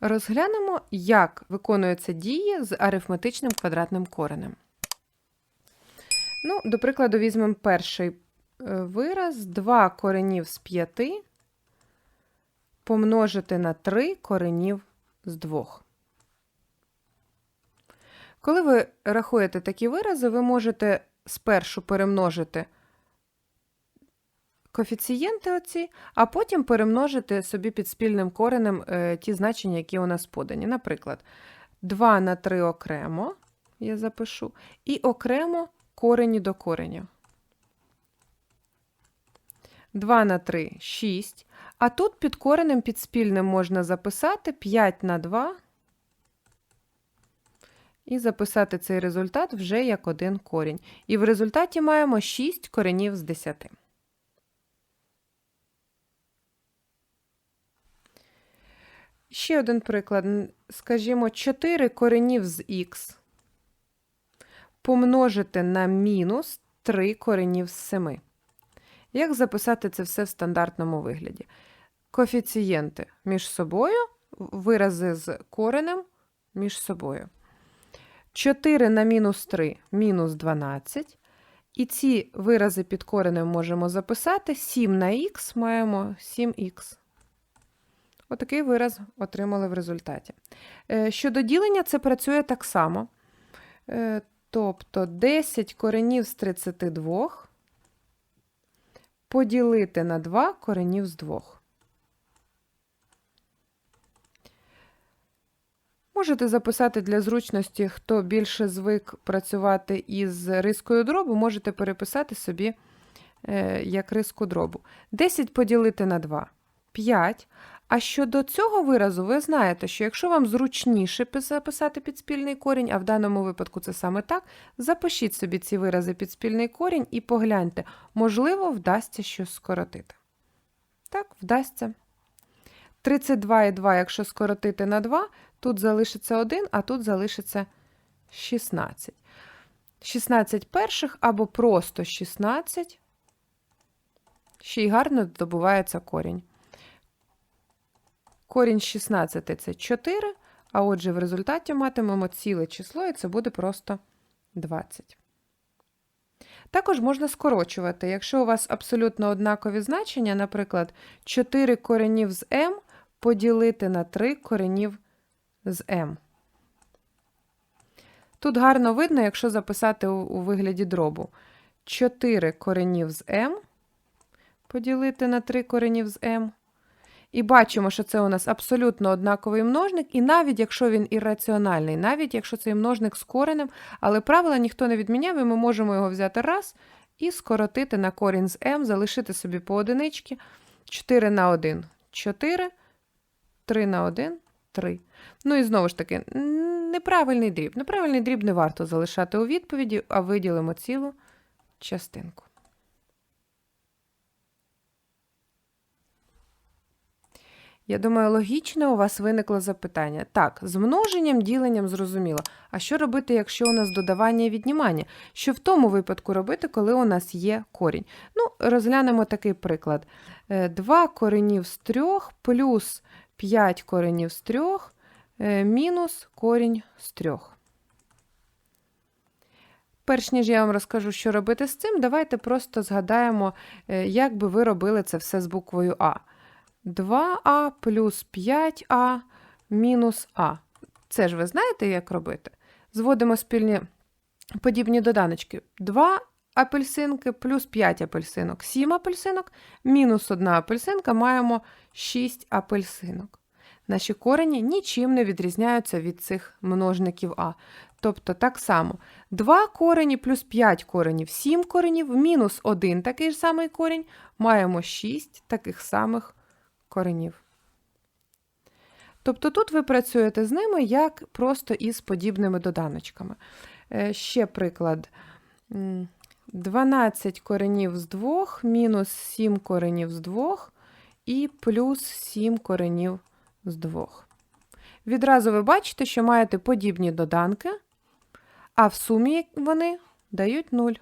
Розглянемо, як виконуються дії з арифметичним квадратним коренем. Ну, до прикладу, візьмемо перший е, вираз 2 коренів з 5 помножити на 3 коренів з 2. Коли ви рахуєте такі вирази, ви можете спершу перемножити коефіцієнти оці, а потім перемножити собі під спільним коренем е, ті значення, які у нас подані. Наприклад, 2 на 3 окремо, я запишу, і окремо корені до коренів. 2 на 3 – 6. А тут під коренем під спільним можна записати 5 на 2 і записати цей результат вже як один корінь. І в результаті маємо 6 коренів з 10. Ще один приклад. Скажімо, 4 коренів з х помножити на мінус 3 коренів з 7. Як записати це все в стандартному вигляді? Коефіцієнти між собою, вирази з коренем між собою. 4 на мінус 3 мінус 12. І ці вирази під коренем можемо записати. 7 на х маємо 7х. Отакий вираз отримали в результаті. Е, Щодо ділення, це працює так само. Е, Тобто 10 коренів з 32 поділити на 2 коренів з 2. Можете записати для зручності, хто більше звик працювати із рискою дробу, можете переписати собі е, як риску дробу. 10 поділити на 2 – 5. А щодо цього виразу, ви знаєте, що якщо вам зручніше пис- записати підспільний корінь, а в даному випадку це саме так, запишіть собі ці вирази під спільний корінь і погляньте, можливо, вдасться щось скоротити. Так, вдасться. 32 і 2, якщо скоротити на 2, тут залишиться 1, а тут залишиться 16. 16 перших або просто 16. Ще й гарно добувається корінь. Корінь 16 – це 4, а отже, в результаті матимемо ціле число, і це буде просто 20. Також можна скорочувати. Якщо у вас абсолютно однакові значення, наприклад, 4 коренів з m поділити на 3 коренів з m. Тут гарно видно, якщо записати у, вигляді дробу. 4 коренів з m поділити на 3 коренів з m. І бачимо, що це у нас абсолютно однаковий множник, і навіть якщо він ірраціональний, навіть якщо цей множник з коренем, але правила ніхто не відміняв, і ми можемо його взяти раз і скоротити на корінь з m, залишити собі по одиничці. 4 на 1 – 4, 3 на 1 – 3. Ну і знову ж таки, неправильний дріб. Неправильний дріб не варто залишати у відповіді, а виділимо цілу частинку. Я думаю, логічно у вас виникло запитання. Так, з множенням, діленням зрозуміло. А що робити, якщо у нас додавання і віднімання? Що в тому випадку робити, коли у нас є корінь? Ну, розглянемо такий приклад. 2 коренів з 3 плюс 5 коренів з 3 мінус корінь з 3. Перш ніж я вам розкажу, що робити з цим, давайте просто згадаємо, е, як би ви робили це все з буквою А. 2а плюс 5а мінус а. Це ж ви знаєте, як робити? Зводимо спільні подібні доданочки. 2 апельсинки плюс 5 апельсинок. 7 апельсинок мінус 1 апельсинка маємо 6 апельсинок. Наші корені нічим не відрізняються від цих множників А. Тобто так само 2 корені плюс 5 коренів, 7 коренів, мінус 1 такий ж самий корінь, маємо 6 таких самих коренів. Тобто тут ви працюєте з ними як просто із подібними доданочками. Е, Ще приклад. 12 коренів з 2, мінус 7 коренів з 2 і плюс 7 коренів з 2. Відразу ви бачите, що маєте подібні доданки, а в сумі вони дають 0.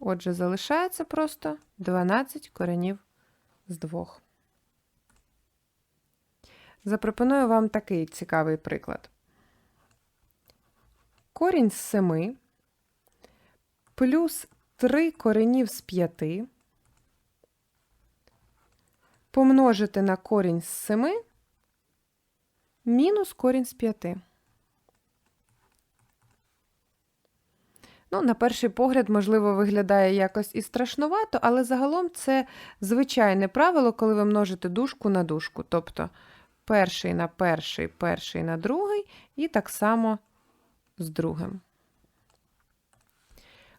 Отже, залишається просто 12 коренів з 2. Запропоную вам такий цікавий приклад. Корінь з 7 плюс 3 коренів з 5 помножити на корінь з 7 мінус корінь з 5. Ну, на перший погляд, можливо, виглядає якось і страшнувато, але загалом це звичайне правило, коли ви множите дужку на дужку. Тобто перший на перший, перший на другий, і так само з другим.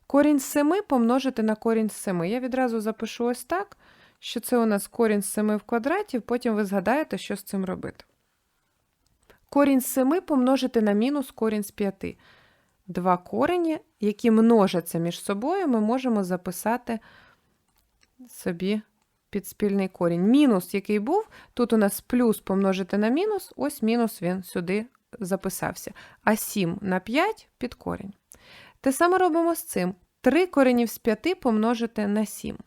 Корінь з 7 помножити на корінь з 7. Я відразу запишу ось так, що це у нас корінь з 7 в квадраті, потім ви згадаєте, що з цим робити. Корінь з 7 помножити на мінус корінь з 5. Два корені, які множаться між собою, ми можемо записати собі під спільний корінь. Мінус, який був, тут у нас плюс помножити на мінус, ось мінус він сюди записався. А 7 на 5 під корінь. Те саме робимо з цим. 3 коренів з 5 помножити на 7.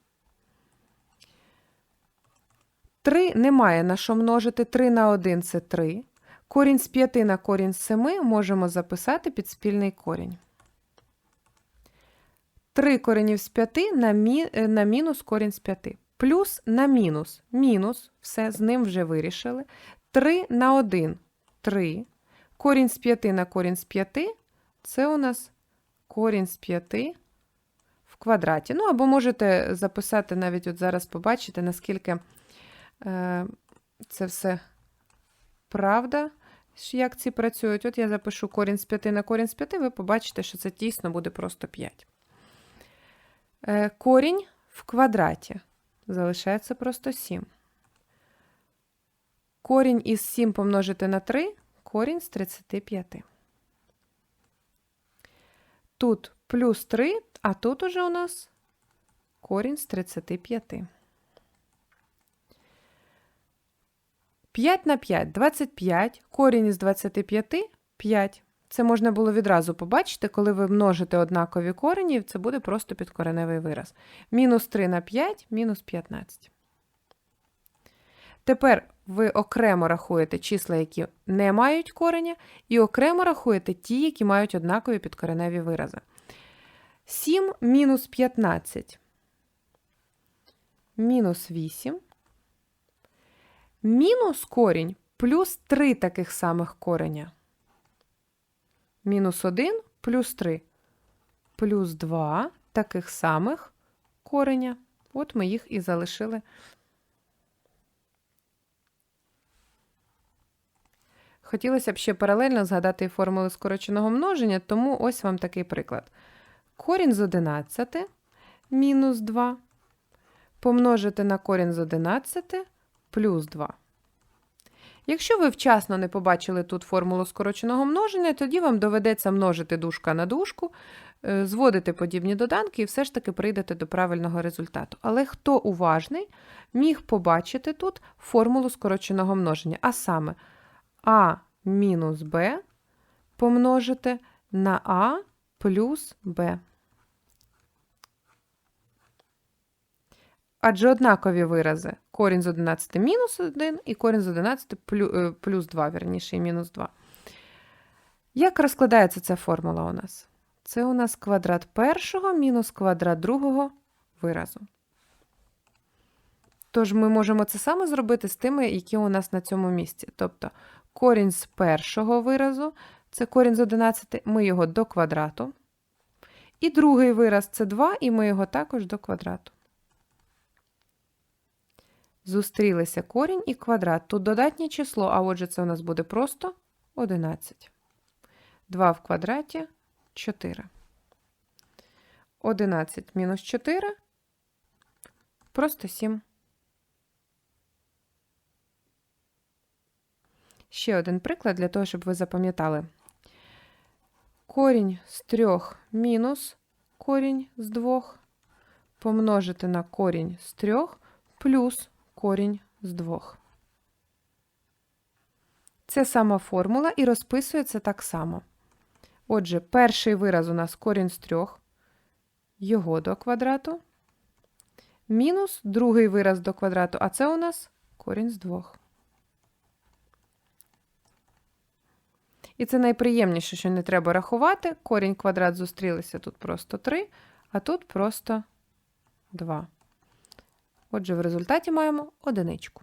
3 немає на що множити. 3 на 1 це 3. Корінь з 5 на корінь з 7 можемо записати під спільний корінь. 3 коренів з 5 на, мі... на мінус корінь з 5. Плюс на мінус. Мінус, все, з ним вже вирішили. 3 на 1 3. Корінь з 5 на корінь з 5 це у нас корінь з 5 в квадраті. Ну, або можете записати навіть от зараз побачите, наскільки е, це все правда, як ці працюють. От я запишу корінь з 5 на корінь з 5, ви побачите, що це тісно буде просто 5. Е, корінь в квадраті залишається просто 7. Корінь із 7 помножити на 3 корінь з 35. Тут плюс 3, а тут уже у нас корінь з 35. 5 на 5 25, корінь із 25 5. Це можна було відразу побачити, коли ви множите однакові корені, це буде просто підкореневий вираз. Мінус 3 на 5, мінус 15. Тепер ви окремо рахуєте числа, які не мають кореня, і окремо рахуєте ті, які мають однакові підкореневі вирази. 7 мінус 15. Мінус 8. Мінус корінь плюс 3 таких самих кореня. Мінус 1 плюс 3. Плюс 2 таких самих кореня. От ми їх і залишили. Хотілося б ще паралельно згадати формули скороченого множення, тому ось вам такий приклад. Корінь з 11 мінус 2 помножити на корінь з 11 плюс 2. Якщо ви вчасно не побачили тут формулу скороченого множення, тоді вам доведеться множити дужка на дужку, е, зводити подібні доданки і все ж таки прийдете до правильного результату. Але хто уважний, міг побачити тут формулу скороченого множення, а саме а мінус b помножити на а плюс b. Адже однакові вирази корінь з 11 мінус 1 і корінь з 11 е, плюс 2, верніше, і мінус 2. Як розкладається ця формула у нас? Це у нас квадрат першого мінус квадрат другого виразу. Тож ми можемо це саме зробити з тими, які у нас на цьому місці. Тобто корінь з першого виразу, це корінь з 11, ми його до квадрату. І другий вираз це 2, і ми його також до квадрату. Зустрілися корінь і квадрат. Тут додатнє число, а отже, це у нас буде просто 11. 2 в квадраті 4. 11 мінус 4 просто 7. Ще один приклад для того, щоб ви запам'ятали. Корінь з 3 мінус корінь з 2 помножити на корінь з 3 плюс корінь з 2. Це сама формула і розписується так само. Отже, перший вираз у нас корінь з 3, його до квадрату, мінус другий вираз до квадрату, а це у нас корінь з 2. І це найприємніше, що не треба рахувати. Корінь квадрат зустрілися тут просто 3, а тут просто 2. Отже, в результаті маємо одиничку.